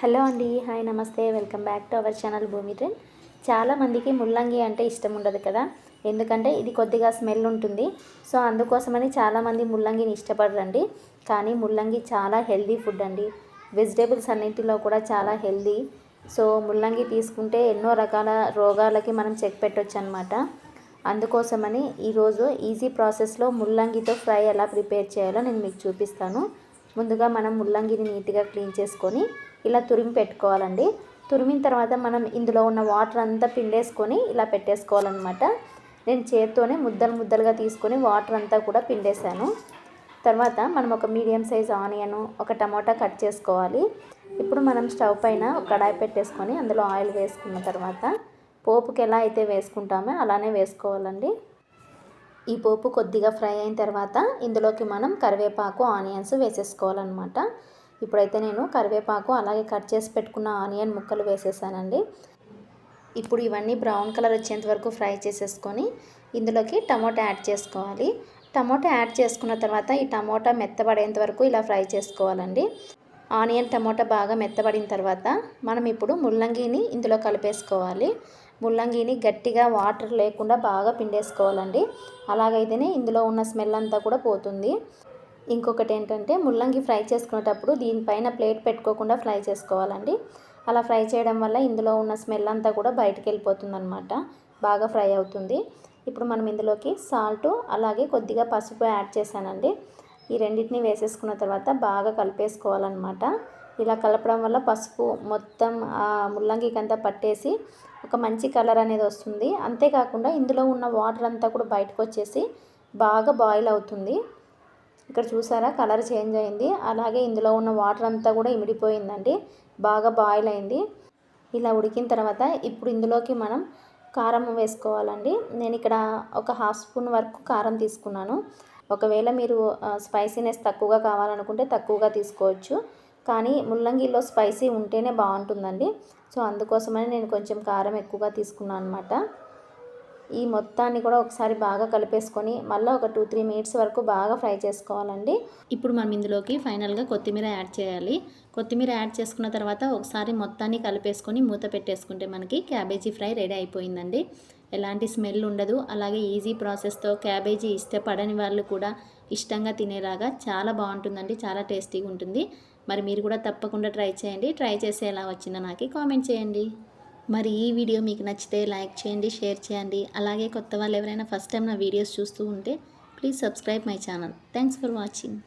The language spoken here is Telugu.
హలో అండి హాయ్ నమస్తే. Welcome back to our channel Bhoomi train చాలామందికి ముల్లంగి అంటే ఇష్టం ఉండదు కదా? ఎందుకంటే ఇది కొద్దిగా స్మెల్ ఉంటుంది. సో అందుకోసమని చాలామంది ముల్లంగిని ఇష్టపడరండి. కానీ ముల్లంగి చాలా హెల్దీ ఫుడ్ అండి. వెజిటేబుల్స్ అన్నింటిలో కూడా చాలా హెల్దీ సో ముల్లంగి తీసుకుంటే ఎన్నో రకాల రోగాలకి మనం చెక్ పెట్టవచ్చు అనమాట అందుకోసమని ఈరోజు ఈజీ ప్రాసెస్లో ముల్లంగితో ఫ్రై ఎలా ప్రిపేర్ చేయాలో నేను మీకు చూపిస్తాను. ముందుగా మనం ముల్లంగిని నీట్గా క్లీన్ చేసుకొని ఇలా తురిమి పెట్టుకోవాలండి. తురిమిన తర్వాత మనం ఇందులో ఉన్న వాటర్ అంతా పిండేసుకొని ఇలా పెట్టేసుకోవాలన్నమాట. నేను చేత్తోనే ముద్దలు ముద్దలుగా తీసుకొని వాటర్ అంతా కూడా పిండేశాను. తర్వాత మనం ఒక మీడియం సైజ్ ఆనియన్ ఒక టమాటా కట్ చేసుకోవాలి. ఇప్పుడు మనం స్టవ్ పైన ఒక కడాయి పెట్టేసుకొని అందులో ఆయిల్ వేసుకున్న తర్వాత పోపుకి ఎలా అయితే వేసుకుంటామో అలానే వేసుకోవాలండి. ఈ పోపు కొద్దిగా ఫ్రై అయిన తర్వాత ఇందులోకి మనం కరివేపాకు ఆనియన్స్ వేసేసుకోవాలన్నమాట. ఇప్పుడైతే నేను కరివేపాకు అలాగే కట్ చేసి పెట్టుకున్న ఆనియన్ ముక్కలు వేసేసానండి. ఇప్పుడు ఇవన్నీ బ్రౌన్ కలర్ వచ్చేంత వరకు ఫ్రై చేసేసుకొని ఇందులోకి టమోటా యాడ్ చేసుకోవాలి. టమోటా యాడ్ చేసుకున్న తర్వాత ఈ టమోటా మెత్తబడేంత వరకు ఇలా ఫ్రై చేసుకోవాలండి. ఆనియన్ టమోటా బాగా మెత్తబడిన తర్వాత మనం ఇప్పుడు ముల్లంగిని ఇందులో కలిపేసుకోవాలి. ముల్లంగిని గట్టిగా వాటర్ లేకుండా బాగా పిండేసుకోవాలండి. అలాగైతేనే ఇందులో ఉన్న స్మెల్ అంతా కూడా పోతుంది. ఇంకొకటి ఏంటంటే ముల్లంగి ఫ్రై చేసుకునేటప్పుడు దీనిపైన ప్లేట్ పెట్టుకోకుండా ఫ్రై చేసుకోవాలండి. అలా ఫ్రై చేయడం వల్ల ఇందులో ఉన్న స్మెల్ అంతా కూడా బయటకు వెళ్ళిపోతుంది బాగా ఫ్రై అవుతుంది. ఇప్పుడు మనం ఇందులోకి సాల్ట్ అలాగే కొద్దిగా పసుపు యాడ్ చేశానండి. ఈ రెండింటిని వేసేసుకున్న తర్వాత బాగా కలిపేసుకోవాలన్నమాట. ఇలా కలపడం వల్ల పసుపు మొత్తం ముల్లంగికి అంతా పట్టేసి ఒక మంచి కలర్ అనేది వస్తుంది. అంతేకాకుండా ఇందులో ఉన్న వాటర్ అంతా కూడా బయటకు వచ్చేసి బాగా బాయిల్ అవుతుంది. ఇక్కడ చూసారా? కలర్ చేంజ్ అయింది. అలాగే ఇందులో ఉన్న వాటర్ అంతా కూడా ఇమిడిపోయిందండి. బాగా బాయిల్ అయింది. ఇలా ఉడికిన తర్వాత ఇప్పుడు ఇందులోకి మనం కారం వేసుకోవాలండి. నేను ఇక్కడ ఒక హాఫ్ స్పూన్ వరకు కారం తీసుకున్నాను. ఒకవేళ మీరు స్పైసీనెస్ తక్కువగా కావాలనుకుంటే తక్కువగా తీసుకోవచ్చు. కానీ ముల్లంగిలో స్పైసీ ఉంటేనే బాగుంటుందండి. సో అందుకోసమని నేను కొంచెం కారం ఎక్కువగా తీసుకున్నాను అనమాట ఈ మొత్తాన్ని కూడా ఒకసారి బాగా కలిపేసుకొని మళ్ళీ ఒక టూ త్రీ మినిట్స్ వరకు బాగా ఫ్రై చేసుకోవాలండి. ఇప్పుడు మనం ఇందులోకి ఫైనల్గా కొత్తిమీర యాడ్ చేయాలి. కొత్తిమీర యాడ్ చేసుకున్న తర్వాత ఒకసారి మొత్తాన్ని కలిపేసుకొని మూత పెట్టేసుకుంటే మనకి క్యాబేజీ ఫ్రై రెడీ అయిపోయిందండి. ఎలాంటి స్మెల్ ఉండదు. అలాగే ఈజీ ప్రాసెస్తో క్యాబేజీ ఇష్టపడని వాళ్ళు కూడా ఇష్టంగా తినేలాగా చాలా బాగుంటుందండి. చాలా టేస్టీగా ఉంటుంది. మరి మీరు కూడా తప్పకుండా ట్రై చేయండి. ట్రై చేసి ఎలా వచ్చిందో నాకు కామెంట్ చేయండి. మరి ఈ వీడియో మీకు నచ్చితే లైక్ చేయండి షేర్ చేయండి. అలాగే కొత్త వాళ్ళు ఎవరైనా ఫస్ట్ టైం నా వీడియోస్ చూస్తూ ఉంటే please subscribe my channel thanks for watching